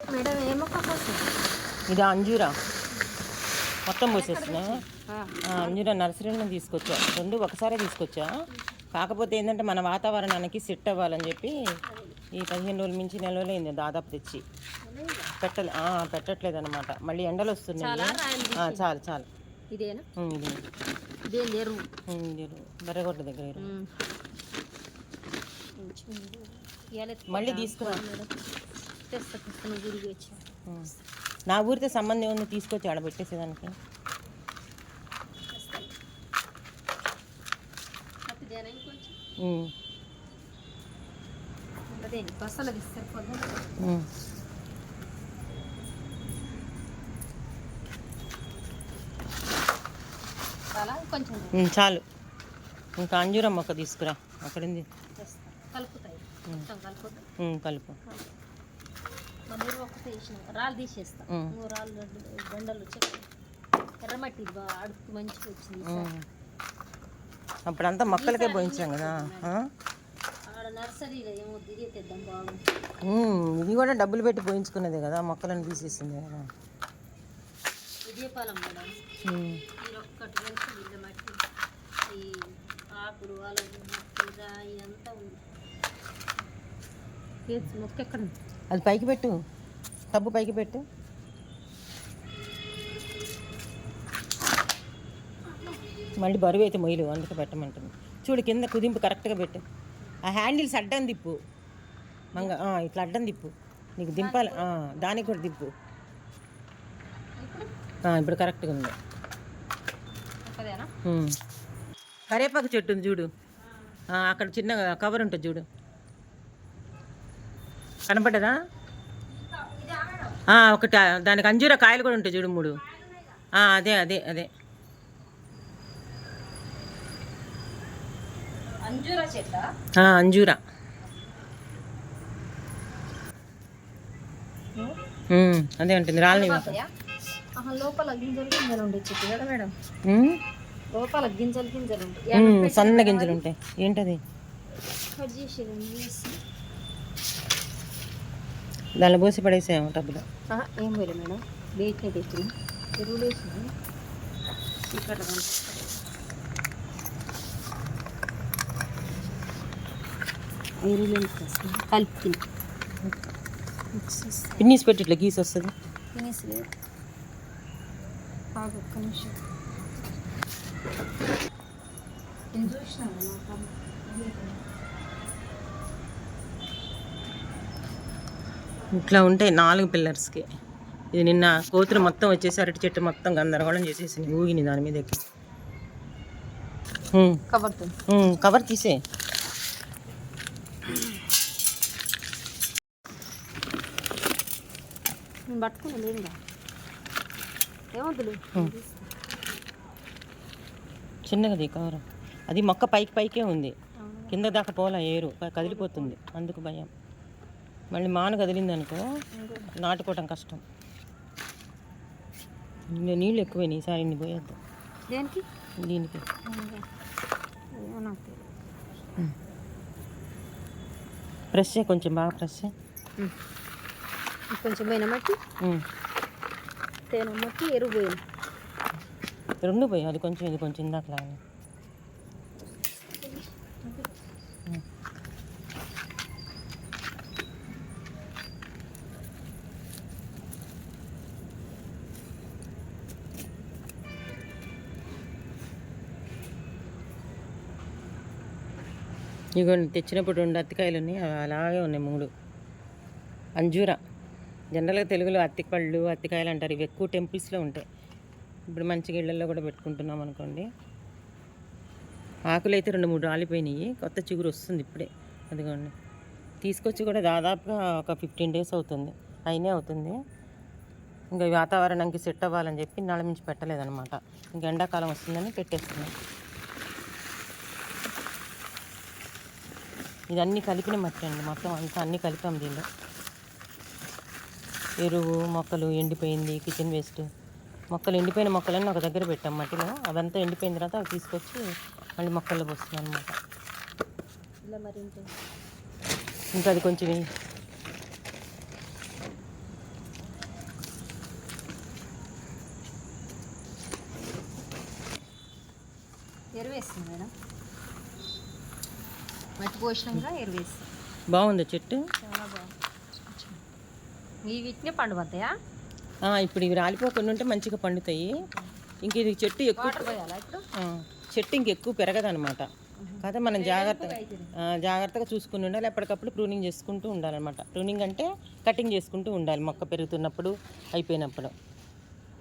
Madam ఇది అంజూరా. మొత్తం పోసేస్తున్నా అంజూరా నర్సరీలో తీసుకొచ్చా. రెండు ఒకసారే తీసుకొచ్చా. కాకపోతే ఏంటంటే మన వాతావరణానికి సెట్ అవ్వాలని చెప్పి ఈ పదిహేను రోజుల మించి నెల అయింది దాదాపు తెచ్చి. పెట్టలే పెట్టట్లేదు అనమాట మళ్ళీ ఎండలు వస్తున్నాయి. చాలు చాలు ఇదేనా? దగ్గర. మళ్ళీ తీసుకురా. తెస్తా వచ్చి. నా ఊరితో సంబంధం ఉంది తీసుకొచ్చి ఆడ పెట్టేసేదానికి. చాలా ఇంకా అంజూరం మొక్క తీసుకురా. అక్కడుంది. కలుపు. వేసిన రాళ్ళు తీసేస్తా. రాళ్ళు ఎర్రమట్టి అడుగు మంచిగా వచ్చింది. అప్పుడంతా మొక్కలకే పోయించాం కదా. ఇది కూడా డబ్బులు పెట్టి పోయించుకున్నదే కదా మొక్కలను తీసేసింది కదా. మేడం. ఒక్కటి కలిసి వీళ్ళ మట్టి ఈ ఆకులు అలగు మట్టి రాయి అంతా ఉంది. మొక్క ఎక్కడ? అది పైకి పెట్టు. టబ్బు పైకి పెట్టు. మళ్ళీ బరువు అయితే మొయ్యలు అందుకే పెట్టమంటుంది. చూడు కింద కుదింపు కరెక్ట్గా పెట్టు. ఆ హ్యాండిల్స్ అడ్డం తిప్పు. మంగ ఇట్లా అడ్డం తిప్పు. నీకు దింపాలి దానికి కూడా తిప్పు. ఆ, ఇప్పుడు కరెక్ట్గా ఉంది. కరేపాకు చెట్టు ఉంది చూడు. అక్కడ చిన్న కవర్ ఉంటుంది చూడు. కనపడ్డదా? ఒకటి దానికి అంజూర కాయలు కూడా ఉంటాయి చూడు మూడు. అదే అదే అదే. అంజూరా అదే ఉంటుంది. రాళ్ళని లోపల గింజలు గింజలు ఉండే చెట్టు కదా మేడం? లోపల గింజలు గింజలు ఉంటాయి. సన్న గింజలు ఉంటాయి. ఏంటది? దానిలో పోసి పడేసాము టబ్బులో. ఏం పోయలే మేడం. బేట్నే పెట్టిన ఎరువులు వేసిన ఇక్కడ ఎరువులు కలిపి పిన్నీస్ పెట్టి ఇట్లా గీసి వస్తుంది. తినేసి లేదు. ఒక్క నిమిషం. నేను చూసినాను ఇట్లా ఉంటాయి నాలుగు పిల్లర్స్కి. ఇది నిన్న కోతులు మొత్తం వచ్చేసి అరటి చెట్టు మొత్తం గందరగోళం చేసేసింది. ఊగిని దాని మీద ఎక్కి ఉమ్, కవర్ తీసే అది కవర్. అది మొక్క పైకి పైకే ఉంది. కింద దాకా పోలా ఏరు కదిలిపోతుంది. అందుకు భయం. మళ్ళీ మాను కదిలింది అనుకో నాటుకోవటం కష్టం. ఇంకా నీళ్ళు ఎక్కువైనాయి ఈసారి ఇన్ని పోయొద్దు. దేనికి? దీనికి. ఫ్రెష్ కొంచెం బాగా ఫ్రెష్ కొంచెం పోయిన మట్టి? తేనె మట్టి? ఎరువు పోయిన? రెండు పోయి అది కొంచెం ఇది కొంచెం ఇందాక ఇగోండి తెచ్చినప్పుడు రెండు అత్తికాయలు ఉన్నాయి. అవి అలాగే ఉన్నాయి మూడు. అంజూరా. జనరల్గా తెలుగులో అత్తిపళ్ళు అత్తికాయలు అంటారు. ఇవి ఎక్కువ టెంపుల్స్లో ఉంటాయి. ఇప్పుడు మంచి ఇళ్ళల్లో కూడా పెట్టుకుంటున్నాం అనుకోండి. ఆకులు అయితే రెండు మూడు రాలిపోయినాయి. కొత్త చిగురు వస్తుంది ఇప్పుడే. అదిగోండి. తీసుకొచ్చి కూడా దాదాపుగా ఒక ఫిఫ్టీన్ డేస్ అవుతుంది. అయినే అవుతుంది. ఇంకా వాతావరణానికి సెట్ అవ్వాలని చెప్పి నాళ్ళ మించి పెట్టలేదన్నమాట. ఇంకా ఎండాకాలం వస్తుందని పెట్టేస్తున్నాను ఇదన్నీ కలిపిన మట్టి అండి. మొత్తం అంతా అన్నీ కలిపాం దీనిలో. ఎరువు మొక్కలు ఎండిపోయింది కిచెన్ వేస్ట్ మొక్కలు ఎండిపోయిన మొక్కలన్నీ ఒక దగ్గర పెట్టాం మట్టిలో. అదంతా ఎండిపోయిన తర్వాత అవి తీసుకొచ్చి మళ్ళీ మొక్కల్లో పోస్తున్నాం అనమాట ఇంకా? అది కొంచెం ఎరువేస్తుంది మేడం. బాగుందా చెట్టు. చాలా బాగుంది. ఈ వీటిని పండు పడతాయా ఇప్పుడు ఇవి రాలిపోకుండా ఉంటే మంచిగా పండుతాయి. ఇంక ఇది చెట్టు ఎక్కువ చెట్టు ఇంకెక్కువ పెరగదనమాట కాకపోతే మనం జాగ్రత్తగా ఆ, జాగ్రత్తగా చూసుకుని ఉండాలి. ఎప్పటికప్పుడు ప్రూనింగ్ చేసుకుంటూ ఉండాలన్నమాట. ప్రూనింగ్ అంటే కటింగ్ చేసుకుంటూ ఉండాలి. మొక్క పెరుగుతున్నప్పుడు అయిపోయినప్పుడు.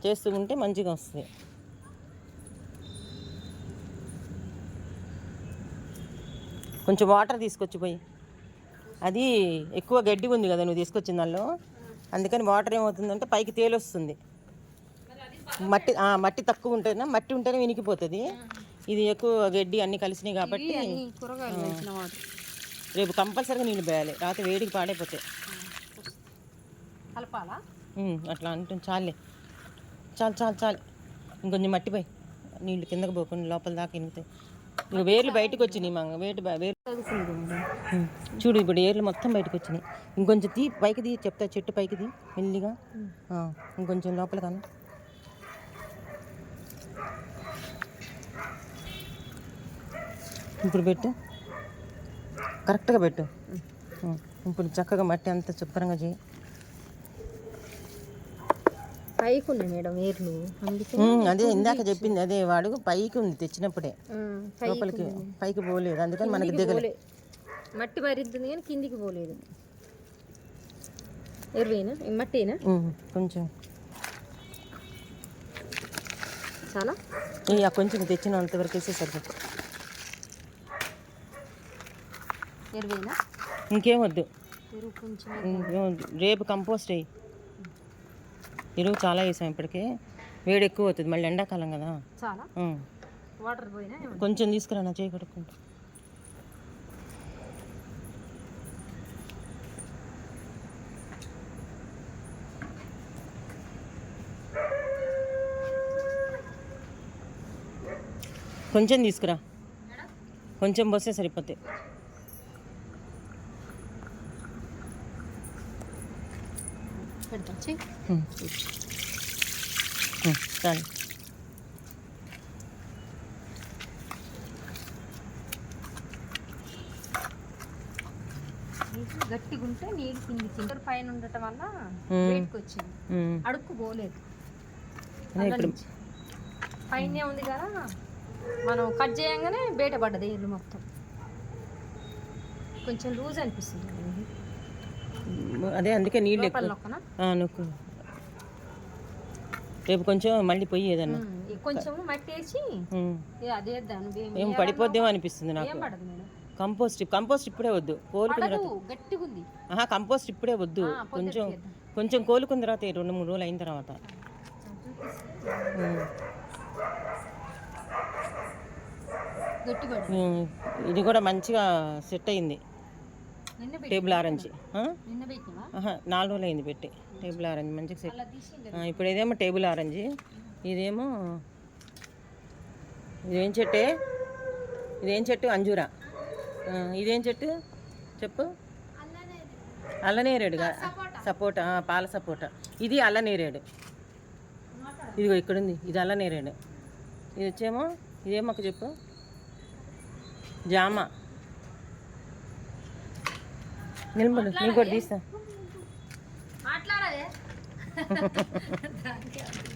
చేస్తూ ఉంటే మంచిగా వస్తుంది. కొంచెం వాటర్ తీసుకొచ్చి పోయి. అది ఎక్కువ గడ్డి ఉంది కదా నువ్వు తీసుకొచ్చిన దానిలో. అందుకని వాటర్ ఏమవుతుందంటే పైకి తేలొస్తుంది మట్టి మట్టి తక్కువ ఉంటేనే మట్టి ఉంటేనే వినికిపోతుంది. ఇది ఎక్కువ గడ్డి అన్ని కలిసినాయి కాబట్టి రేపు కంపల్సరీగా నీళ్ళు పోయాలి. రాత్రి వేడికి పాడైపోతాయి కలపాలా? అట్లా అంటుంది. చాలే. చాలు చాలు చాలు. ఇంకొంచెం మట్టి పోయి. నీళ్ళు కిందకి పోకుండా లోపల దాకా ఇనుగుతాయి. ఇంకా వేర్లు బయటకు వచ్చినాయి మంగ వేటు వేరు చూడు ఇప్పుడు ఏర్లు మొత్తం బయటకు వచ్చినాయి ఇంకొంచెం తీ పైకి తీ చెప్తా చెట్టు పైకి తీ మెల్లిగా. ఇంకొంచెం లోపల కానీ ఇప్పుడు పెట్టు. కరెక్ట్గా పెట్టు. ఇప్పుడు చక్కగా మట్టి అంతా శుభ్రంగా చేయి. పైకి ఉన్నాయి మేడం అదే ఇందాక చెప్పింది అదే వాడు పైకి ఉంది తెచ్చినప్పుడే లోపలికి పైకి పోలేదు అందుకని మనకి దిగలే. మట్టి మరిద్దుంది కానీ కిందికి పోలేదు. ఎరువేనా మట్టేనా? కొంచెం. చాలా? ఇక కొంచెం తెచ్చినంత వరకు వేసే సరిపోతుంది. ఎరువేనా ఇంకేం వద్దు. రేపు కంపోస్ట్ వేయి. ఎరువు చాలా వేసాం ఇప్పటికే. వేడి ఎక్కువ అవుతుంది. మళ్ళీ ఎండాకాలం కదా. చాలా. వాటర్ పోయినా? కొంచెం తీసుకురా నా చేయి కడుక్కుంటా. కొంచెం తీసుకురా. కొంచెం పోస్తే సరిపోతాయి. పెడతా చాలు గట్టిగా ఉంటే నీళ్ళు కింది కింద పైన ఉండటం వల్ల మ్మ్. బయటకు వచ్చింది. అడుక్కు పోలేదు. పైన ఉంది కదా మనం కట్ చేయంగానే బయట పడ్డది ఇల్లు మొత్తం. కొంచెం లూజ్ అనిపిస్తుంది. అదే అందుకే నీళ్ళు ఎక్కువ. నొక్కు. రేపు కొంచెం మళ్ళీ పోయి ఏదన్నా. కొంచెం మట్టి వేసి అదే ఏం పడిపోద్దేమో అనిపిస్తుంది నాకు. కంపోస్ట్ కంపోస్ట్ ఇప్పుడే వద్దు. కోలుకున్న తర్వాత కంపోస్ట్ ఇప్పుడే వద్దు. కొంచెం. కొంచెం కోలుకున్న తర్వాత రెండు మూడు రోజులు అయిన తర్వాత. ఇది కూడా మంచిగా సెట్ అయింది. Table orange. నాలుగు రోజులు అయింది పెట్టి. టేబుల్ ఆరెంజ్ మంచిగా సెట్. ఇప్పుడు ఇదేమో టేబుల్ ఆరెంజ్. ఇదేమో ఇదేం చెట్టే? ఇదేం చెట్టు? అంజూరా. ఇదేం చెట్టు? చెప్పు. అల్లనేరేడుగా సపోటా. పాల సపోటా. ఇది అల్లనేరేడు ఇదిగో ఇక్కడ ఉంది ఇది అల్లనేరేడు ఇది వచ్చేమో ఇదేం మొక్క చెప్పు? జామ. నిలబడు నీకు కూడా తీస్తా. మాట్లాడదే